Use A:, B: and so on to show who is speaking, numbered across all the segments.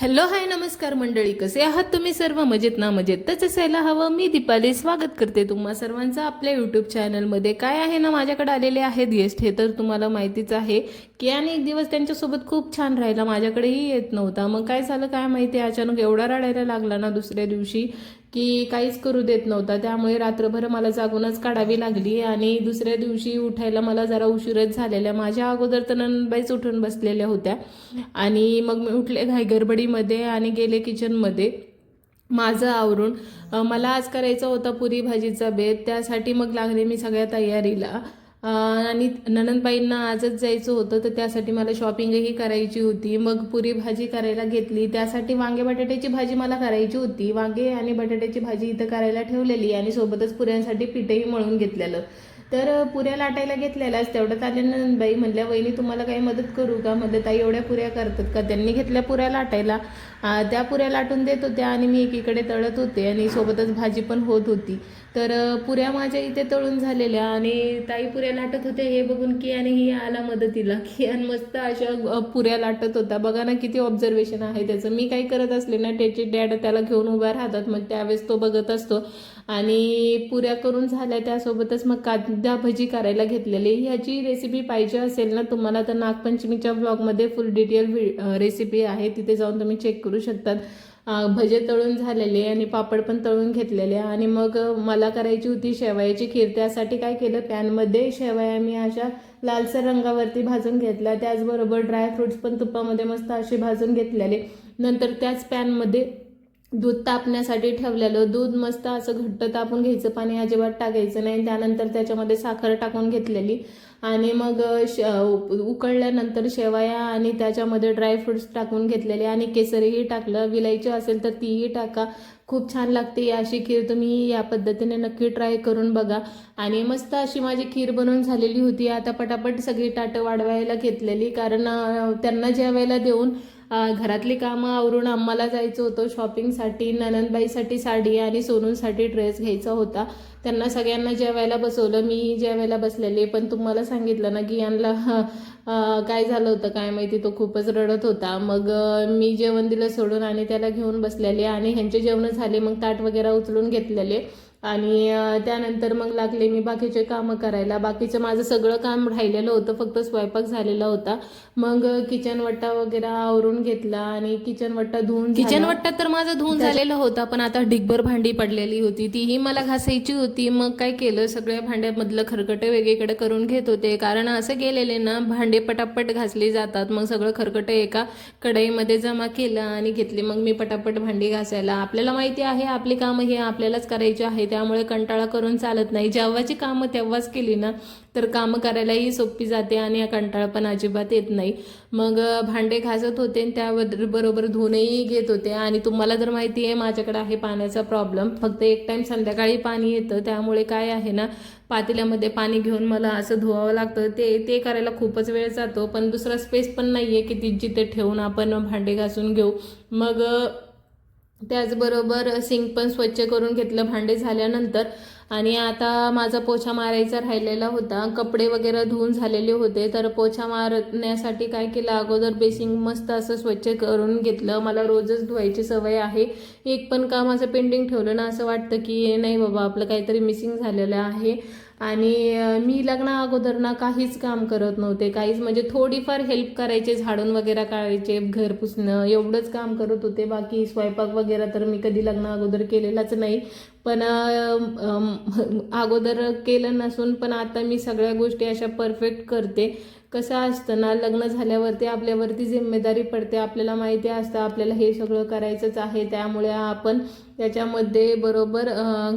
A: Hello hi नमस्कार मंडळी. कसे आहात तुम्ही सर्व? मजेत ना मजेत. तच असायला हवं. मी दीपाली. स्वागत करते तुम्हा सर्वांचं आपल्या यूट्यूब चॅनलमध्ये काय आहे ना माझ्याकडे आलेले आहेत गेस्ट हे तर तुम्हाला माहितीच आहे की आणि एक दिवस त्यांच्यासोबत खूप छान राहिला. माझ्याकडेही येत नव्हता. मग काय झालं काय माहिती? अचानक एवढा रडायला लागला ना दुसऱ्या दिवशी. की काहीच करू देत नव्हता. त्यामुळे रात्रभर मला जागूनच काढावी लागली आणि दुसऱ्या दिवशी उठायला मला जरा उशीरच झालेला. माझ्या अगोदर तर नंदबाईच उठून बसलेल्या होत्या. आणि मग मी उठले घाईगडबडीमध्ये आणि गेले किचनमध्ये. माझं आवरून मला आज करायचा होता पुरी भाजीचा बेत. त्यासाठी मग लागले मी सगळ्या तयारीला. आणि ननंदबाईंना आजच जायचं होतं तर त्यासाठी मला शॉपिंगही करायची होती. मग पुरी भाजी करायला घेतली. त्यासाठी वांगे बटाट्याची भाजी मला करायची होती. वांगे आणि बटाट्याची भाजी इथं करायला ठेवलेली आणि सोबतच पुऱ्यांसाठी पिठंही मळून घेतलेलं. तर पुऱ्या लाटायला घेतलेल्याच. तेवढ्यात आले नंदबाई म्हणल्या वहिनी तुम्हाला काही मदत करू का? म्हणलं ताई एवढ्या पुऱ्या करतात का? त्यांनी घेतल्या पुऱ्या लाटायला. त्या पुऱ्या लाटून देत होत्या आणि मी एकीकडे तळत होते आणि सोबतच भाजी पण होत होती. तर पुऱ्या माझ्या इथे तळून झालेल्या आणि ताई पुऱ्या लाटत होत्या. हे बघून की आणि ही आला मदतीला. की आणि मस्त अशा पुऱ्या लाटत होता. बघा ना किती ऑब्झर्वेशन आहे त्याचं. मी काही करत असले ना त्याचे डॅड त्याला घेऊन उभा राहतात. मग त्यावेळेस तो बघत असतो. आणि पुऱ्या करून झाल्या त्यासोबतच मग कांदा भजी करायला घेतलेली. ह्याची रेसिपी पाहिजे असेल ना तुम्हाला तर नागपंचमीच्या ब्लॉगमध्ये फुल डिटेल रेसिपी आहे. तिथे जाऊन तुम्ही चेक करू शकतात. भजे तळून झालेले आणि पापड पण तळून घेतलेले. आणि मग मला करायची होती शेवयाची खीर. त्यासाठी काय केलं? पॅनमध्ये शेवया मी अशा लालसर रंगावरती भाजून घेतल्या. त्याचबरोबर ड्रायफ्रुट्स पण तुपामध्ये मस्त असे भाजून घेतलेले. नंतर त्याच पॅनमध्ये दूध तापण्यासाठी ठेवलेलं. दूध मस्त असं घट्ट तापून घ्यायचं. पाणी अजिबात टाकायचं नाही. त्यानंतर त्याच्यामध्ये साखर टाकून घेतलेली. आणि मग श उकळल्यानंतर शेवया आणि त्याच्यामध्ये ड्रायफ्रुट्स टाकून घेतलेले आणि केसरही टाकलं. विलायची असेल तर तीही टाका. खूप छान लागते अशी खीर. तुम्ही या पद्धतीने नक्की ट्राय करून बघा. आणि मस्त अशी माझी खीर बनवून झालेली होती. आता पटापट सगळी ताटं वाढवायला घेतलेली. कारण त्यांना जेवायला देऊन घरातली कामं आवरून आम्हाला जायचं होतं शॉपिंगसाठी ननंदबाईसाठी साडी आणि सोनूंसाठी ड्रेस घ्यायचा होता. त्यांना सगळ्यांना जेवायला बसवलं मी जेवायला बसलेले. पण तुम्हाला सांगितलं ना की यांना काय झालं होतं काय माहिती तो खूपच रडत होता. मग मी जेवण दिलं सोडून आणि त्याला घेऊन बसलेले आणि ह्यांचे जेवण झाले. मग ताट वगैरे उचलून घेतलेले. आणि त्यानंतर मग लागले मी बाकीचे कामं करायला. बाकीचं माझं सगळं काम राहिलेलं होतं फक्त स्वयंपाक झालेला होता. मग किचन वट्टा वगैरे आवरून घेतला आणि किचन वट्टा धुवून किचन वट्टा तर माझं धुवून झालेलं होता पण आता ढिगभर भांडी पडलेली होती. तीही मला घासायची होती. मग काय केलं? सगळ्या भांड्यामधलं खरकटे वेगळीकडे करून घेत होते. कारण असं गेलेले ना भांडे पटापट घासली जातात. मग सगळं खरकटे एका कढईमध्ये जमा केलं आणि घेतली. मग मी पटापट भांडी घासायला. आपल्याला माहिती आहे आपली कामं ही आपल्यालाच करायची आहे त्यामुळे कंटाळा करून चालत नाही. जेव्हाची कामं तेव्हाच केली ना तर कामं करायलाही सोपी जाते आणि कंटाळा पण अजिबात येत नाही. मग भांडे घासत होते आणि त्या बरोबर धुणंही घेत होते. आणि तुम्हाला जर माहिती आहे माझ्याकडे आहे पाण्याचा प्रॉब्लेम फक्त एक टाईम संध्याकाळी पाणी येतं. त्यामुळे काय आहे ना पातेल्यामध्ये पाणी घेऊन मला असं धुवावं लागतं. ते ते करायला खूपच वेळ जातो. पण दुसरा स्पेस पण नाही आहे की ती जिथे ठेवून आपण भांडे घासून घेऊ. मग त्याचबरोबर सिंक पण स्वच्छ करून घेतलं भांडे झाल्यानंतर आणि आता माझा पोछा मारायचा राहिलेला होता. कपडे वगैरे धुवून झालेले होते. तर पोछा मारण्यासाठी काय केलं? अगोदर बेसिंग मस्त असं स्वच्छ करून घेतलं. मला रोजच धुवायची सवय आहे. एक पण काम असं पेंडिंग ठेवलं ना असं वाटतं की नाही बाबा आपलं काहीतरी मिसिंग झालेलं आहे. आणि मी लग्ना अगोदर ना काहीच काम करत नव्हते. काहीच म्हणजे थोडीफार हेल्प करायचे झाडून वगैरे काढायचे घर पुसणं एवढंच काम करत होते. बाकी स्वयंपाक वगैरे तर मी कधी लग्ना अगोदर केलेलाच नाही. पण अगोदर केलं नसून पण आता मी सगळ्या गोष्टी अशा परफेक्ट करते. कसं असतं ना लग्न झाल्यावरती आपल्यावरती जिम्मेदारी पडते आपल्याला माहिती असतं आपल्याला हे सगळं करायचंच आहे त्यामुळे आपण त्याच्यामध्ये बरोबर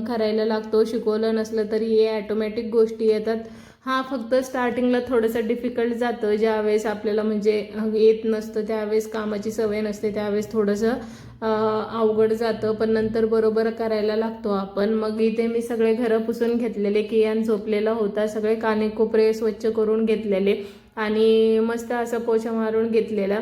A: करायला लागतो. शिकवलं नसलं तरी हे ॲटोमॅटिक गोष्टी येतात. हा फक्त स्टार्टिंगला थोडंसं डिफिकल्ट जातं. ज्यावेळेस आपल्याला म्हणजे येत नसतं त्यावेळेस कामाची सवय नसते त्यावेळेस थोडंसं अवघड जातं पण नंतर बरोबर करायला लागतो आपण. मग इथे मी सगळे घरं पुसून घेतलेले कियान झोपलेला होता सगळे काने कोपरे स्वच्छ करून घेतलेले आणि मस्त असं पोछा मारून घेतलेला.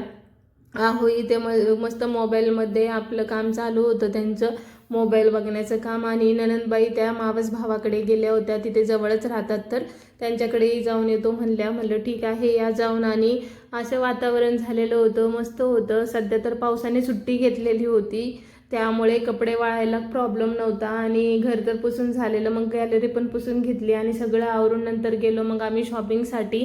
A: आहो इथे म मस्त मोबाईलमध्ये आपलं काम चालू होतं त्यांचं. मोबाईल बघण्याचं काम आणि ननंदबाई त्या मावस भावाकडे गेल्या होत्या तिथे जवळच राहतात. तर त्यांच्याकडेही जाऊन येतो म्हणल्या म्हणलं ठीक आहे या जाऊन. आणि असं वातावरण झालेलं होतं मस्त होतं. सध्या तर पावसाने सुट्टी घेतलेली होती. त्यामुळे कपडे वाळायला प्रॉब्लेम नव्हता आणि घर तर पुसून झालेलं. मग गॅलरी पण पुसून घेतली आणि सगळं आवरून नंतर गेलो. मग आम्ही शॉपिंगसाठी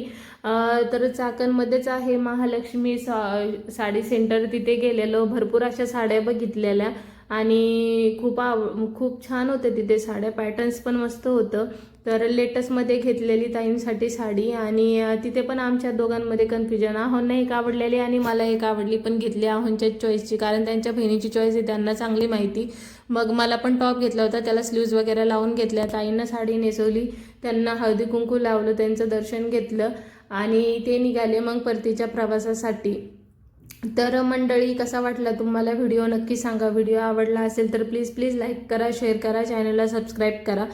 A: तर चाकणमध्येच आहे महालक्ष्मी सा साडी सेंटर तिथे गेलेलो. भरपूर अशा साड्या बघितलेल्या. आणि खूप आव खूप छान होते तिथे साड्या. पॅटर्न्स पण मस्त होतं. तर लेटेस्टमध्ये घेतलेली ताईंसाठी साडी आणि तिथे पण आमच्या दोघांमध्ये कन्फ्युजन आहोंना एक आवडलेली आणि मला एक आवडली पण घेतली आहोंच्या चॉईसची कारण त्यांच्या बहिणीची चॉईस आहे त्यांना चांगली माहिती. मग मला पण टॉप घेतला होता. त्याला स्लीव्ज वगैरे लावून घेतल्या. ताईंना साडी नेसवली. त्यांना हळदी कुंकू लावलं. त्यांचं दर्शन घेतलं. आणि ते निघाले मग परतीच्या प्रवासासाठी. तर मंडळी कसा वाटला तुम्हाला व्हिडिओ? नक्की सांगा. व्हिडिओ आवडला असेल तर प्लीज प्लीज लाईक करा शेअर करा चॅनलला सबस्क्राईब करा.